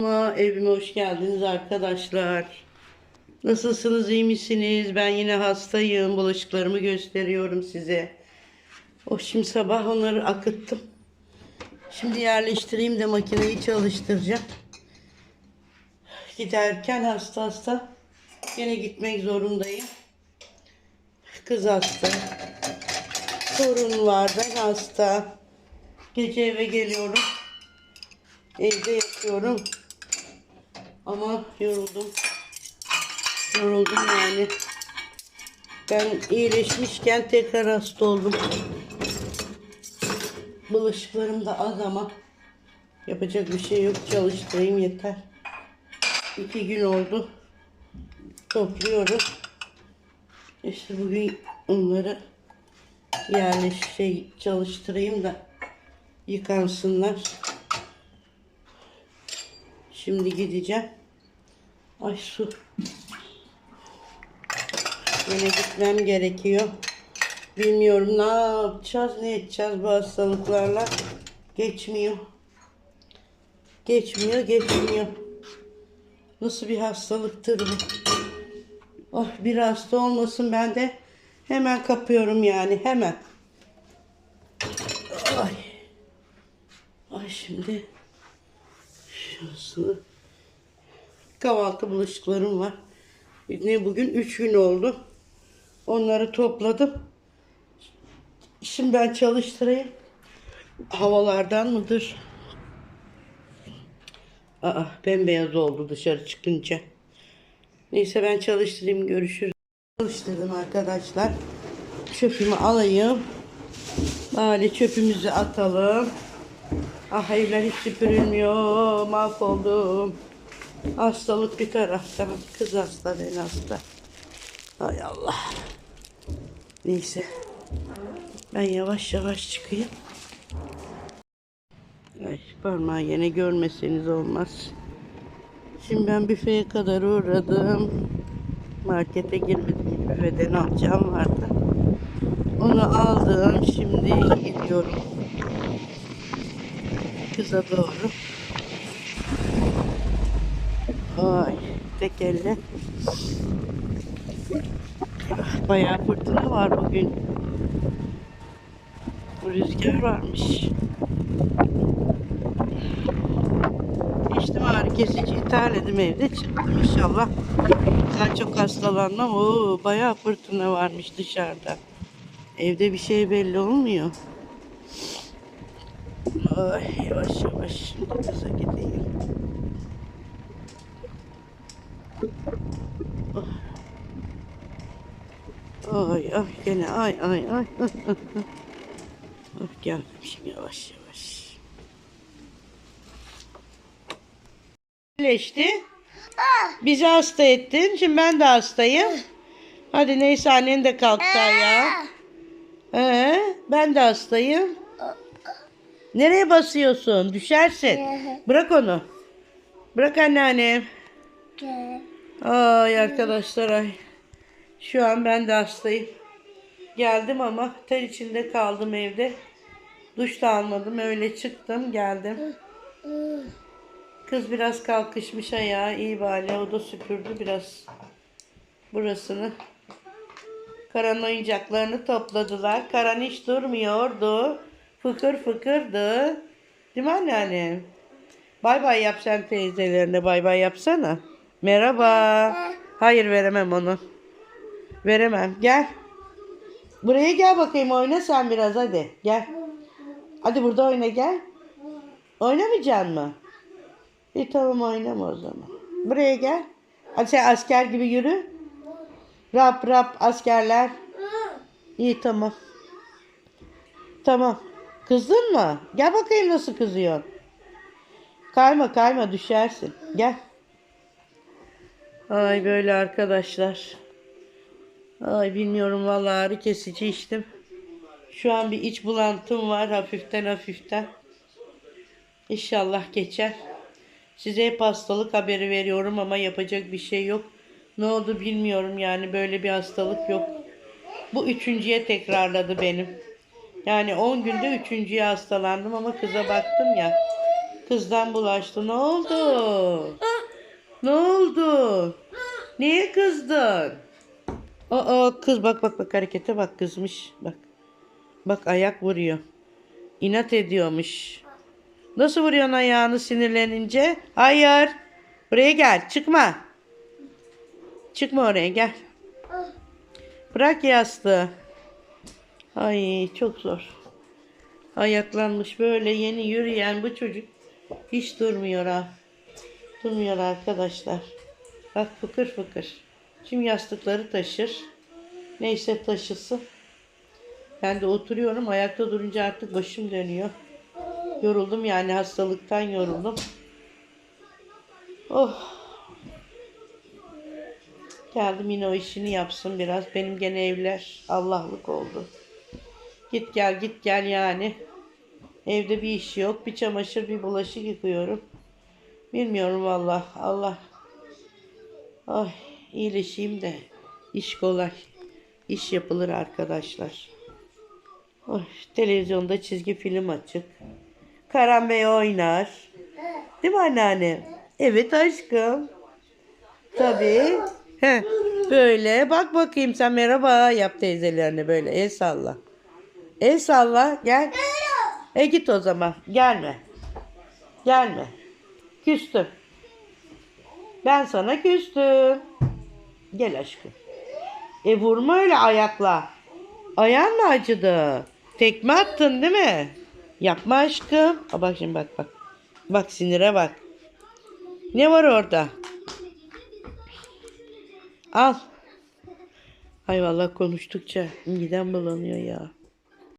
Evime hoş geldiniz arkadaşlar. Nasılsınız, iyi misiniz? Ben yine hastayım. Bulaşıklarımı gösteriyorum size. O şimdi sabah onları akıttım. Şimdi yerleştireyim de makineyi çalıştıracağım. Giderken hasta hasta yine gitmek zorundayım. Kız hasta. Sorun var, ben hasta. Gece eve geliyorum. Evde yatıyorum. Ama yoruldum. Yoruldum yani. Ben iyileşmişken tekrar hasta oldum. Bulaşıklarım da az ama yapacak bir şey yok. Çalıştırayım yeter. İki gün oldu. Topluyorum. İşte bugün onları yerleş şey çalıştırayım da yıkansınlar. Şimdi gideceğim. Ay su. Yine gitmem gerekiyor. Bilmiyorum ne yapacağız, ne edeceğiz bu hastalıklarla. Geçmiyor. Geçmiyor, geçmiyor. Nasıl bir hastalıktır bu? Oh bir hasta olmasın ben de hemen kapıyorum yani hemen. Ay. Ay şimdi şurası kahvaltı bulaşıklarım var. Ne bugün 3 gün oldu. Onları topladım. Şimdi ben çalıştırayım. Havalardan mıdır? Aa bembeyaz oldu dışarı çıkınca. Neyse ben çalıştırayım görüşürüz. Çalıştırdım arkadaşlar. Çöpümü alayım. Bari çöpümüzü atalım. Ah evler hiç süpürülmüyor. Mahvoldum. Hastalık bir taraftan. Kız hasta ben hasta. Hay Allah. Neyse. Ben yavaş yavaş çıkayım. Ay, parmağı yine görmeseniz olmaz. Şimdi ben büfeye kadar uğradım. Markete girmedim. Büfeden alacağım vardı. Onu aldım. Şimdi gidiyorum. Kıza doğru. Ay elle. Bayağı fırtına var bugün. Bu rüzgar varmış. İçtim ağrı kesici terledim evde çıktım inşallah. Daha çok hastalanmam. Oo, bayağı fırtına varmış dışarıda. Evde bir şey belli olmuyor. Ay yavaş yavaş şimdi kıza gideyim. Ay ay gene ay ay ay. Of geldim şimdi yavaş yavaş. İyileşti. Bizi hasta ettin. Şimdi ben de hastayım. Hadi neyse annen de kalktı ayağa. Ee, ben de hastayım. Nereye basıyorsun? Düşersin. Bırak onu. Bırak anneannem. Ay arkadaşlar ay. Şu an ben de hastayım. Geldim ama ter içinde kaldım evde. Duş da almadım. Öyle çıktım geldim. Kız biraz kalkışmış ayağa. iyi bari. O da süpürdü biraz burasını. Karan oyuncaklarını topladılar. Karan hiç durmuyordu. Fıkır fıkırdı. Değil mi anneannem? Bay bay yap sen teyzelerine. Bay bay yapsana. Merhaba. Hayır veremem onu. Veremem. Gel. Buraya gel bakayım oyna sen biraz hadi. Gel. Hadi burada oyna gel. Oynamayacaksın mı? İyi tamam oynama o zaman. Buraya gel. Hadi sen asker gibi yürü. Rap rap askerler. İyi tamam. Tamam. Kızdın mı? Gel bakayım nasıl kızıyorsun. Kayma kayma düşersin. Gel. Ay böyle arkadaşlar. Ay bilmiyorum vallahi ağrı kesici içtim. Şu an bir iç bulantım var hafiften hafiften. İnşallah geçer. Size hep hastalık haberi veriyorum ama yapacak bir şey yok. Ne oldu bilmiyorum yani böyle bir hastalık yok. Bu üçüncüye tekrarladı benim. Yani 10 günde üçüncüye hastalandım ama kıza baktım ya. Kızdan bulaştı. Ne oldu? Ne oldu? Niye kızdın? Aa kız bak bak bak harekete bak kızmış. Bak. Bak ayak vuruyor. İnat ediyormuş. Nasıl vuruyorsun ayağını sinirlenince? Hayır. Buraya gel. Çıkma. Çıkma oraya gel. Bırak yastığı. Ay çok zor. Ayaklanmış böyle yeni yürüyen bu çocuk hiç durmuyor ha. Durmuyor arkadaşlar. Bak fıkır fıkır. Şimdi yastıkları taşır. Neyse taşısın. Ben de oturuyorum. Ayakta durunca artık başım dönüyor. Yoruldum yani hastalıktan yoruldum. Oh. Geldim yine o işini yapsın biraz. Benim gene evler Allah'lık oldu. Git gel git gel yani. Evde bir iş yok. Bir çamaşır bir bulaşık yıkıyorum. Bilmiyorum valla. Allah. Ay iyileşeyim de. iş kolay. İş yapılır arkadaşlar. Oy, televizyonda çizgi film açık. Karan Bey oynar. Değil mi anneanne? Evet aşkım. Tabii. Heh, böyle bak bakayım sen merhaba yap teyzelerine böyle el salla. El salla gel. E git o zaman gelme. Gelme. Küstüm. Ben sana küstüm. Gel aşkım. E vurma öyle ayakla. Ayağın mı acıdı? Tekme attın değil mi? Yapma aşkım. Aa, bak şimdi bak bak. Bak sinire bak. Ne var orada? Al. Ay vallahi konuştukça midem bulanıyor ya.